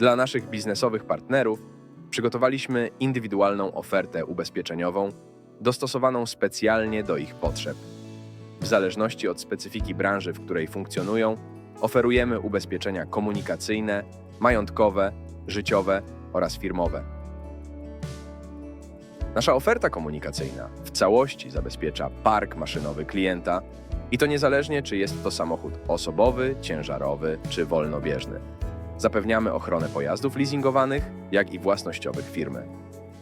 Dla naszych biznesowych partnerów przygotowaliśmy indywidualną ofertę ubezpieczeniową dostosowaną specjalnie do ich potrzeb. W zależności od specyfiki branży, w której funkcjonują, oferujemy ubezpieczenia komunikacyjne, majątkowe, życiowe oraz firmowe. Nasza oferta komunikacyjna w całości zabezpiecza park maszynowy klienta i to niezależnie, czy jest to samochód osobowy, ciężarowy czy wolnobieżny. Zapewniamy ochronę pojazdów leasingowanych, jak i własnościowych firmy.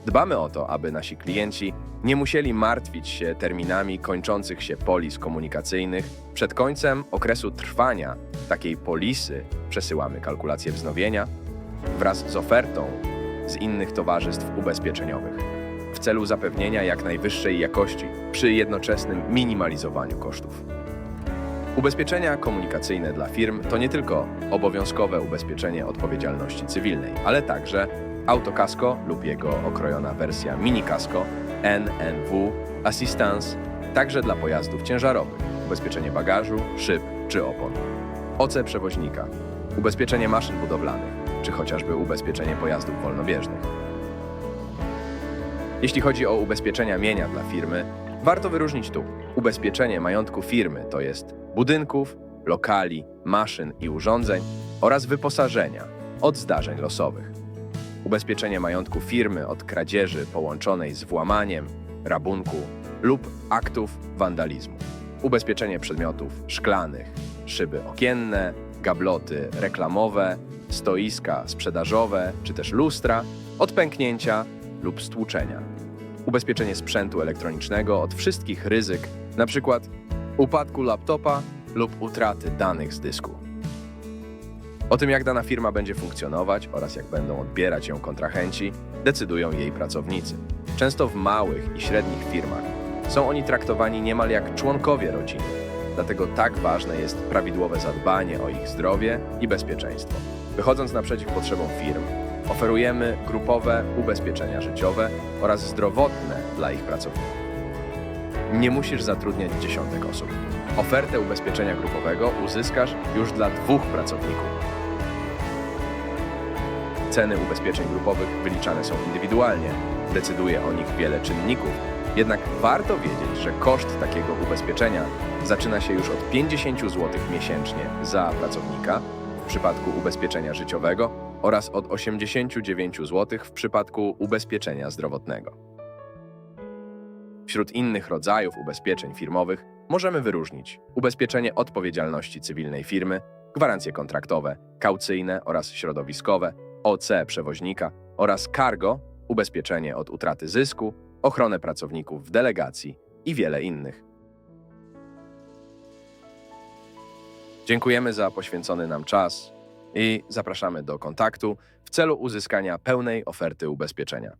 Dbamy o to, aby nasi klienci nie musieli martwić się terminami kończących się polis komunikacyjnych. Przed końcem okresu trwania takiej polisy przesyłamy kalkulację wznowienia wraz z ofertą z innych towarzystw ubezpieczeniowych w celu zapewnienia jak najwyższej jakości przy jednoczesnym minimalizowaniu kosztów. Ubezpieczenia komunikacyjne dla firm to nie tylko obowiązkowe ubezpieczenie odpowiedzialności cywilnej, ale także autokasko lub jego okrojona wersja minikasko, NNW, assistance, także dla pojazdów ciężarowych, ubezpieczenie bagażu, szyb czy opon, OC przewoźnika, ubezpieczenie maszyn budowlanych, czy chociażby ubezpieczenie pojazdów wolnobieżnych. Jeśli chodzi o ubezpieczenia mienia dla firmy, warto wyróżnić tu ubezpieczenie majątku firmy, to jest budynków, lokali, maszyn i urządzeń oraz wyposażenia od zdarzeń losowych. Ubezpieczenie majątku firmy od kradzieży połączonej z włamaniem, rabunku lub aktów wandalizmu. Ubezpieczenie przedmiotów szklanych, szyby okienne, gabloty reklamowe, stoiska sprzedażowe czy też lustra od pęknięcia lub stłuczenia. Ubezpieczenie sprzętu elektronicznego od wszystkich ryzyk, np. upadku laptopa lub utraty danych z dysku. O tym, jak dana firma będzie funkcjonować oraz jak będą odbierać ją kontrahenci, decydują jej pracownicy. Często w małych i średnich firmach są oni traktowani niemal jak członkowie rodziny, dlatego tak ważne jest prawidłowe zadbanie o ich zdrowie i bezpieczeństwo. Wychodząc naprzeciw potrzebom firm, oferujemy grupowe ubezpieczenia życiowe oraz zdrowotne dla ich pracowników. Nie musisz zatrudniać dziesiątek osób. Ofertę ubezpieczenia grupowego uzyskasz już dla dwóch pracowników. Ceny ubezpieczeń grupowych wyliczane są indywidualnie, decyduje o nich wiele czynników, jednak warto wiedzieć, że koszt takiego ubezpieczenia zaczyna się już od 50 zł miesięcznie za pracownika w przypadku ubezpieczenia życiowego oraz od 89 zł w przypadku ubezpieczenia zdrowotnego. Wśród innych rodzajów ubezpieczeń firmowych możemy wyróżnić ubezpieczenie odpowiedzialności cywilnej firmy, gwarancje kontraktowe, kaucyjne oraz środowiskowe, OC przewoźnika oraz cargo, ubezpieczenie od utraty zysku, ochronę pracowników w delegacji i wiele innych. Dziękujemy za poświęcony nam czas i zapraszamy do kontaktu w celu uzyskania pełnej oferty ubezpieczenia.